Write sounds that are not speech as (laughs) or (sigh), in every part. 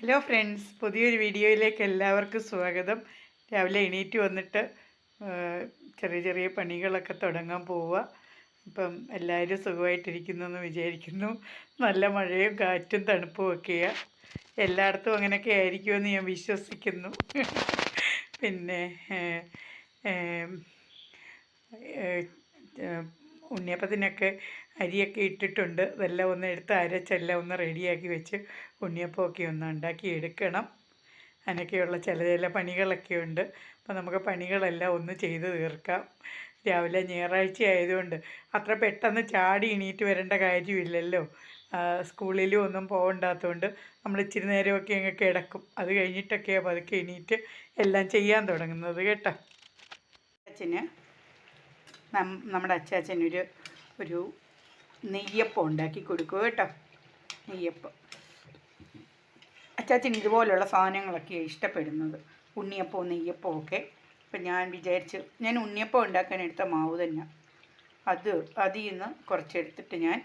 Hello friends പുതിയൊരു വീഡിയോയിലേക്ക് എല്ലാവർക്കും സ്വാഗതം. രാവിലെ എണീറ്റ് വന്നിട്ട് ചെറിയ ചെറിയ പണികളൊക്കെ തുടങ്ങാൻ പോവുക ഇപ്പം എല്ലാവരും സുഖമായിട്ടിരിക്കുന്നു എന്ന് വിചാരിക്കുന്നു. നല്ല മഴയും കാറ്റും തണുപ്പും ഒക്കെയാണ് എല്ലായിടത്തും അങ്ങനെയൊക്കെ ആയിരിക്കുമെന്ന് ഞാൻ വിശ്വസിക്കുന്നു. പിന്നെ ഉണ്ണിയപ്പത്തിനൊക്കെ അരിയൊക്കെ ഇട്ടിട്ടുണ്ട്. ഇതെല്ലാം ഒന്ന് എടുത്ത് അരച്ചെല്ലാം ഒന്ന് റെഡിയാക്കി വെച്ച് ഉണ്ണിയപ്പമൊക്കെ ഒന്ന് ഉണ്ടാക്കി എടുക്കണം. അങ്ങനെയൊക്കെയുള്ള ചില ചില പണികളൊക്കെ ഉണ്ട്. അപ്പോൾ നമുക്ക് പണികളെല്ലാം ഒന്ന് ചെയ്ത് തീർക്കാം. രാവിലെ ഞായറാഴ്ച ആയതുകൊണ്ട് അത്ര പെട്ടെന്ന് ചാടി എണീറ്റ് വരേണ്ട കാര്യമില്ലല്ലോ. സ്കൂളിലും ഒന്നും പോകണ്ടാത്തതുകൊണ്ട് നമ്മൾ ഇച്ചിരി നേരമൊക്കെ അങ്ങ് കിടക്കും. അത് കഴിഞ്ഞിട്ടൊക്കെയാണ് പതുക്കെ എണീറ്റ് എല്ലാം ചെയ്യാൻ തുടങ്ങുന്നത് കേട്ടോ. അച്ഛന് നമ്മുടെ അച്ചാച്ചനൊരു ഒരു നെയ്യപ്പം ഉണ്ടാക്കി കൊടുക്കുക കേട്ടോ? നെയ്യപ്പം. അച്ചാച്ചൻ ഇതുപോലുള്ള സാധനങ്ങളൊക്കെ ഇഷ്ടപ്പെടുന്നത്. ഉണ്ണിയപ്പവും നെയ്യപ്പവും ഒക്കെ. അപ്പം ഞാൻ വിചാരിച്ച് ഞാൻ ഉണ്ണിയപ്പം ഉണ്ടാക്കാൻ എടുത്ത മാവ് തന്നെ. അത് അതിൽ നിന്ന് കുറച്ചെടുത്തിട്ട് ഞാൻ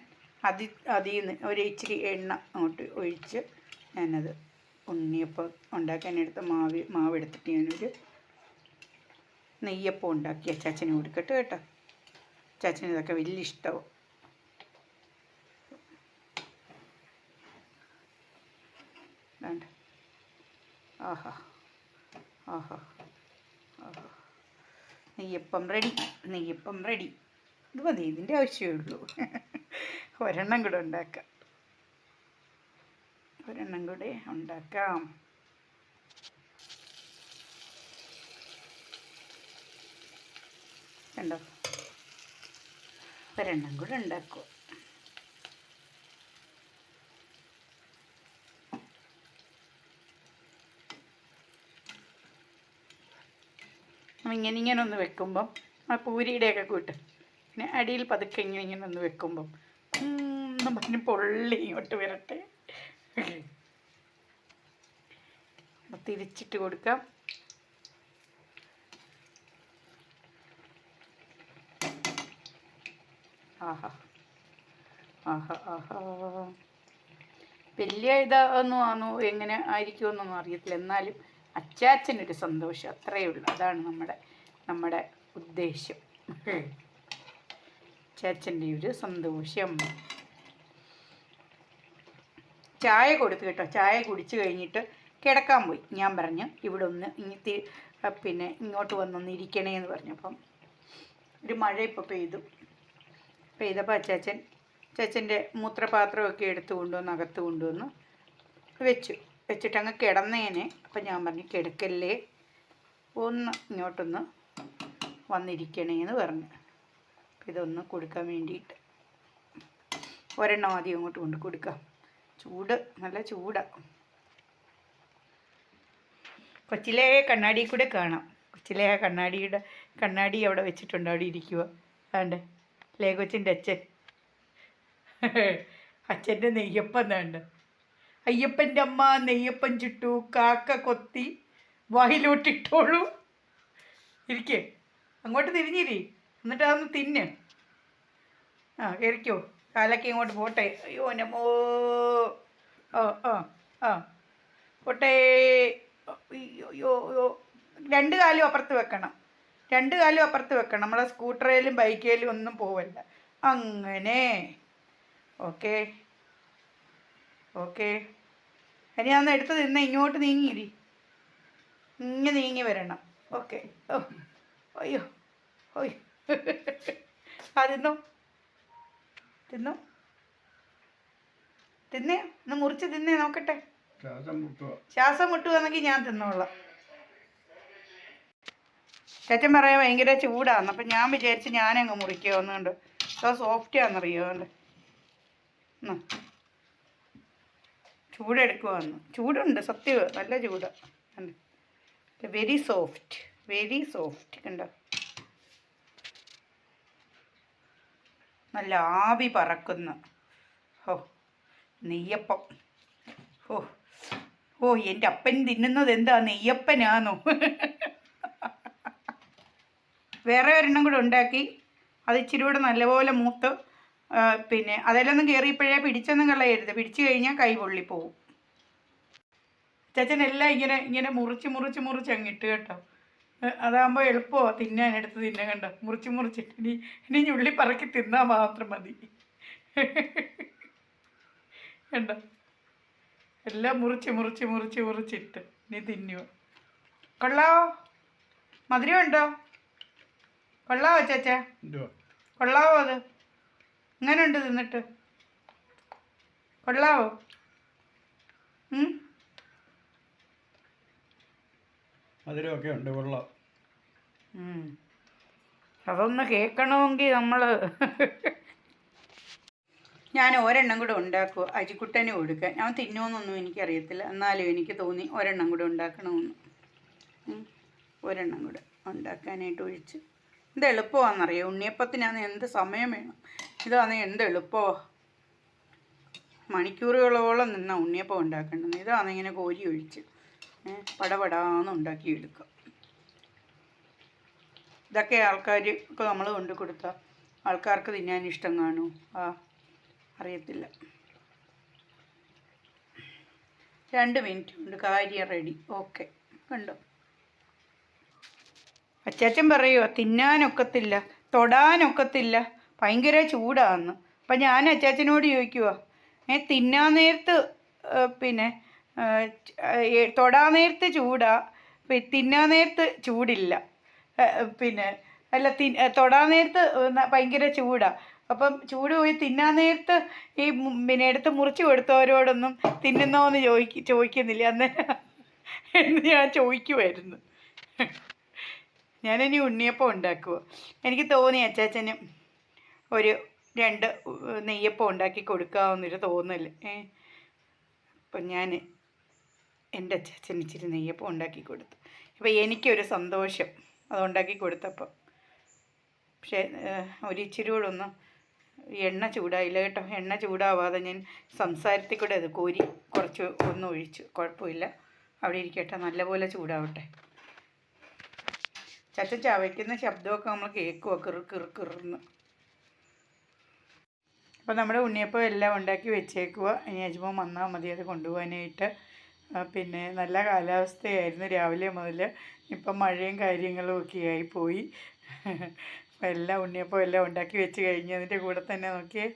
അതി അതിൽ നിന്ന് ഒരു ഇച്ചിരി എണ്ണ അങ്ങോട്ട് ഒഴിച്ച് ഞാനത് ഉണ്ണിയപ്പം ഉണ്ടാക്കാൻ എടുത്ത മാവ് മാവ് എടുത്തിട്ട് ഞാനൊരു നെയ്യപ്പം ഉണ്ടാക്കി അച്ചാച്ചന് കൊടുക്കട്ടെ കേട്ടോ. അച്ചാച്ചന് ഇതൊക്കെ വലിയ ഇഷ്ടവും വേണ്ട ആഹാ. ആഹാ. നെയ്യപ്പം റെഡി. നെയ്യപ്പം റെഡി. ഇത് മതി ഇതിന്റെ ആവശ്യമേ ഉള്ളൂ. ഒരെണ്ണം കൂടെ ഉണ്ടാക്കാം. ഒരെണ്ണം കൂടെ ഉണ്ടാക്കാം. കണ്ടോ? ഒരെണ്ണം കൂടെ ഉണ്ടാക്കുക ഇങ്ങനെ ഇങ്ങനെ ഒന്ന് വെക്കുമ്പം ആ പൂരിയുടെയൊക്കെ കൂട്ട്. പിന്നെ അടിയിൽ പതുക്കെ ഇങ്ങനെ ഇങ്ങനെ ഒന്ന് വെക്കുമ്പം ഒന്നും പറഞ്ഞ് പൊള്ളി ഇങ്ങോട്ട് വരട്ടെ. തിരിച്ചിട്ട് കൊടുക്കാം. ആഹാ. ആഹാ ആഹാ. വലിയ ആണോ എങ്ങനെ ആയിരിക്കുമെന്നൊന്നും അറിയത്തില്ല. എന്നാലും അച്ചാച്ചനൊരു സന്തോഷം അത്രയേ ഉള്ളൂ. അതാണ് നമ്മുടെ നമ്മുടെ ഉദ്ദേശം. അച്ചാച്ചന്റെ ഒരു സന്തോഷം. ചായ കൊടുത്തു കേട്ടോ. ചായ കുടിച്ചു കഴിഞ്ഞിട്ട് കിടക്കാൻ പോയി. ഞാൻ പറഞ്ഞു ഇവിടെ ഒന്ന് ഇങ്ങത്തി പിന്നെ ഇങ്ങോട്ട് വന്നൊന്ന് ഇരിക്കണേ എന്ന് പറഞ്ഞു. അപ്പം ഒരു മഴ ഇപ്പോൾ പെയ്തു. പെയ്തപ്പോൾ അച്ചാച്ചൻ അച്ചാച്ചന്റെ മൂത്രപാത്രമൊക്കെ എടുത്ത് കൊണ്ടുവന്ന് അകത്ത് കൊണ്ടുവന്ന് വെച്ചു. വെച്ചിട്ട് അങ്ങ് കിടന്നേനെ. അപ്പം ഞാൻ പറഞ്ഞു കിടക്കല്ലേ. ഒന്ന് ഇങ്ങോട്ടൊന്ന് വന്നിരിക്കണേ എന്ന് പറഞ്ഞു ഇതൊന്ന് കൊടുക്കാൻ വേണ്ടിയിട്ട്. ഒരെണ്ണം ആദ്യം അങ്ങോട്ട് കൊണ്ട് കൊടുക്കാം. ചൂട് നല്ല ചൂടാണ് കൊച്ചിലെ കണ്ണാടി കൂടെ കാണാം. കൊച്ചിലെ ആ കണ്ണാടിയുടെ കണ്ണാടി അവിടെ വെച്ചിട്ടുണ്ട് അവിടെ ഇരിക്കുക വേണ്ടേ ലേ കൊച്ചിന്റെ അച്ഛൻ. അച്ഛന്റെ നെയ്യപ്പം വേണ്ട അയ്യപ്പന്റെ അമ്മ നെയ്യപ്പൻ ചുട്ടു കാക്ക കൊത്തി വായിലോട്ടിട്ടോളൂ. ഇരിക്കേ. അങ്ങോട്ട് തിരിഞ്ഞിരി. എന്നിട്ട് അതൊന്ന് തിന്ന്. ആ ഇരിക്കോ. കാലൊക്കെ ഇങ്ങോട്ട് പോട്ടെ. അയ്യോ നമോ ആ ആ ആ. പോട്ടെ. അയ്യോ രണ്ട് കാലും അപ്പുറത്ത് വെക്കണം. രണ്ട് കാലും അപ്പുറത്ത് വെക്കണം. നമ്മളെ സ്കൂട്ടറിലും ബൈക്കിലും ഒന്നും പോവല്ല അങ്ങനെ. ഓക്കെ. ഓക്കെ. ഇനി അന്ന് എടുത്ത് നിന്ന് ഇങ്ങോട്ട് നീങ്ങിയിരി. ഇങ്ങനെ നീങ്ങി വരണം. ഓക്കെ. ഓ. അയ്യോ. ഓയ് ആ തിന്നോ. തിന്നോ. തിന്നേ. ഒന്ന് മുറിച്ച് തിന്നേ നോക്കട്ടെ. ശ്വാസം മുട്ടുക ശ്വാസം മുട്ടുവാണെങ്കിൽ ഞാൻ തിന്നോളാം. ചേച്ചൻ പറയാൻ ഭയങ്കര ചൂടാന്ന്. അപ്പം ഞാൻ വിചാരിച്ച് ഞാനങ്ങ് മുറിക്കുക ഒന്നുകൊണ്ട് സോഫ്റ്റ് ആണെന്നറിയോ അല്ലേ? എന്നാ ചൂടെടുക്കുവാന്ന്. ചൂടുണ്ട് സത്യം. നല്ല ചൂട്. വെരി സോഫ്റ്റ് വെരി സോഫ്റ്റ് കണ്ടോ? നല്ല ആവി പറക്കുന്ന. ഹോ നെയ്യപ്പം. ഹോ ഓ എന്റെ അപ്പൻ തിന്നുന്നത് എന്താ നെയ്യപ്പനാന്നോ? വേറെ ഒരെണ്ണം കൂടെ ഉണ്ടാക്കി. അത് ഇച്ചിരി കൂടെ നല്ലപോലെ മൂത്ത് പിന്നെ അതിലൊന്നും കയറിയപ്പോഴേ പിടിച്ചൊന്നും കളയരുത് പിടിച്ചു കഴിഞ്ഞാൽ കൈ പൊള്ളിപ്പോവും ചച്ചൻ എല്ലാം ഇങ്ങനെ ഇങ്ങനെ മുറിച്ച് മുറിച്ച് മുറിച്ച് അങ്ങ് ഇട്ട് കേട്ടോ. അതാകുമ്പോൾ എളുപ്പമാണ് തിന്നാൻ എടുത്ത് തിന്നാൻ കണ്ടോ? മുറിച്ച് മുറിച്ചിട്ട്. ഇനി ഇനി ഞുള്ളി പറക്കി തിന്നാൽ മാത്രം മതി. കണ്ടോ? എല്ലാം മുറിച്ച് മുറിച്ച് മുറിച്ച് മുറിച്ചിട്ട് ഇനി തിന്നുക. കൊള്ളാവോ? മധുരമുണ്ടോ കൊള്ളാവോ ചേച്ചാ കൊള്ളാവോ അത്? എങ്ങനെയുണ്ട് തിന്നിട്ട്. കൊള്ളാവോ? മധുരമൊക്കെ ഉണ്ട് കൊള്ളാം. അതൊന്ന് കേൾക്കണമെങ്കിൽ നമ്മൾ ഞാൻ ഒരെണ്ണം കൂടെ ഉണ്ടാക്കുക അജിക്കുട്ടന് കൊടുക്കാൻ അവൻ തിന്നുമെന്നൊന്നും എനിക്കറിയത്തില്ല. എന്നാലും എനിക്ക് തോന്നി ഒരെണ്ണം കൂടെ ഉണ്ടാക്കണമെന്ന്. ഒരെണ്ണം കൂടെ ഉണ്ടാക്കാനായിട്ട് ഒഴിച്ച്. എന്ത് എളുപ്പമാണെന്നറിയോ? ഉണ്ണിയപ്പത്തിനാണ് എന്ത് സമയം വേണം? ഇതാണ് എന്ത് എളുപ്പമോ മണിക്കൂറുകളോളം നിന്ന ഉണ്ണിയപ്പം ഉണ്ടാക്കേണ്ടത്. ഇതാണ് ഇങ്ങനെ കോരി ഒഴിച്ച് പടപടാന്ന് ഉണ്ടാക്കിയെടുക്കുക ഇതൊക്കെ ആൾക്കാർക്ക് നമ്മൾ കൊണ്ടു കൊടുത്താൽ ആൾക്കാർക്ക് തിന്നാൻ ഇഷ്ടം കാണൂ. ആ അറിയത്തില്ല. രണ്ട് മിനിറ്റ് കൊണ്ട് കാര്യം റെഡി. ഓക്കെ. കണ്ടോ? അച്ചാച്ചൻ പറയുമോ തിന്നാനൊക്കത്തില്ല തൊടാനൊക്കത്തില്ല ഭയങ്കര ചൂടാന്ന്. അപ്പം ഞാൻ അച്ചാച്ചനോട് ചോദിക്കുക ഏ തിന്നാൻ നേരത്ത് പിന്നെ തൊടാൻ നേരത്ത് ചൂടാ തിന്നാൻ നേരത്ത് ചൂടില്ല പിന്നെ അല്ല തി തൊടാൻ നേരത്ത് ഭയങ്കര ചൂടാ അപ്പം ചൂട് പോയി തിന്നാൻ നേരത്ത് ഈ പിന്നെ എടുത്ത് മുറിച്ച് കൊടുത്തവരോടൊന്നും തിന്നുന്നോന്ന് ചോദിക്ക ചോദിക്കുന്നില്ല. അന്നേരം എന്ന് ഞാൻ ചോദിക്കുമായിരുന്നു ഞാനിനി ഉണ്ണിയപ്പം ഉണ്ടാക്കുക എനിക്ക് തോന്നി അച്ചാച്ചന് ഒരു രണ്ട് നെയ്യപ്പം ഉണ്ടാക്കി കൊടുക്കാമെന്നൊരു തോന്നൽ ഏ? അപ്പം ഞാൻ എന്റെ അച്ചാച്ചന് ഇച്ചിരി നെയ്യപ്പം ഉണ്ടാക്കി കൊടുത്തു. അപ്പോൾ എനിക്കൊരു സന്തോഷം അത് ഉണ്ടാക്കി കൊടുത്തപ്പോൾ പക്ഷേ ഒരു ഇച്ചിരി കൂടെ ഒന്ന് എണ്ണ ചൂടായില്ല കേട്ടോ. എണ്ണ ചൂടാവാതെ ഞാൻ സംസാരത്തിൽ കൂടെ അത് കോരി കുറച്ച് ഒന്ന് ഒഴിച്ചു. കുഴപ്പമില്ല. അവിടെ ഇരിക്കട്ടെ. നല്ലപോലെ ചൂടാവട്ടെ. ചച്ച ചവയ്ക്കുന്ന ശബ്ദമൊക്കെ നമ്മൾ കേൾക്കുക കിറു കിറു കിറുന്ന് അപ്പോൾ നമ്മുടെ ഉണ്ണിയപ്പം എല്ലാം ഉണ്ടാക്കി വെച്ചേക്കുക ഇനി യജമാൻ വന്നാൽ മതി അത് കൊണ്ടുപോകാനായിട്ട്. പിന്നെ നല്ല കാലാവസ്ഥയായിരുന്നു രാവിലെ മുതൽ. ഇപ്പം മഴയും കാര്യങ്ങളും ഒക്കെ ആയി പോയി (laughs) എല്ലാം ഉണ്ണിയപ്പം എല്ലാം ഉണ്ടാക്കി വെച്ച് കഴിഞ്ഞതിന്റെ കൂടെ തന്നെ നോക്കിയേ.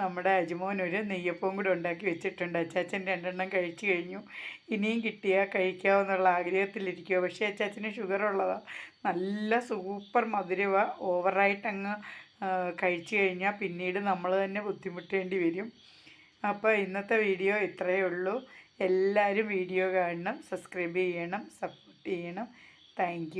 നമ്മുടെ അജ്മോൻ ഒരു നെയ്യപ്പവും കൂടെ ഉണ്ടാക്കി വെച്ചിട്ടുണ്ട്. അച്ചാച്ചൻ രണ്ടെണ്ണം കഴിച്ചു കഴിഞ്ഞു. ഇനിയും കിട്ടിയാൽ കഴിക്കാമെന്നുള്ള ആഗ്രഹത്തിലിരിക്കുക പക്ഷേ അച്ചാച്ചന് ഷുഗർ ഉള്ളതാണ് നല്ല സൂപ്പർ മധുരവ. ഓവറായിട്ട് അങ്ങ് കഴിച്ചു കഴിഞ്ഞാൽ പിന്നീട് നമ്മൾ തന്നെ ബുദ്ധിമുട്ടേണ്ടി വരും. അപ്പോൾ ഇന്നത്തെ വീഡിയോ ഇത്രയേ ഉള്ളൂ. എല്ലാവരും വീഡിയോ കാണണം സബ്സ്ക്രൈബ് ചെയ്യണം സപ്പോർട്ട് ചെയ്യണം. താങ്ക്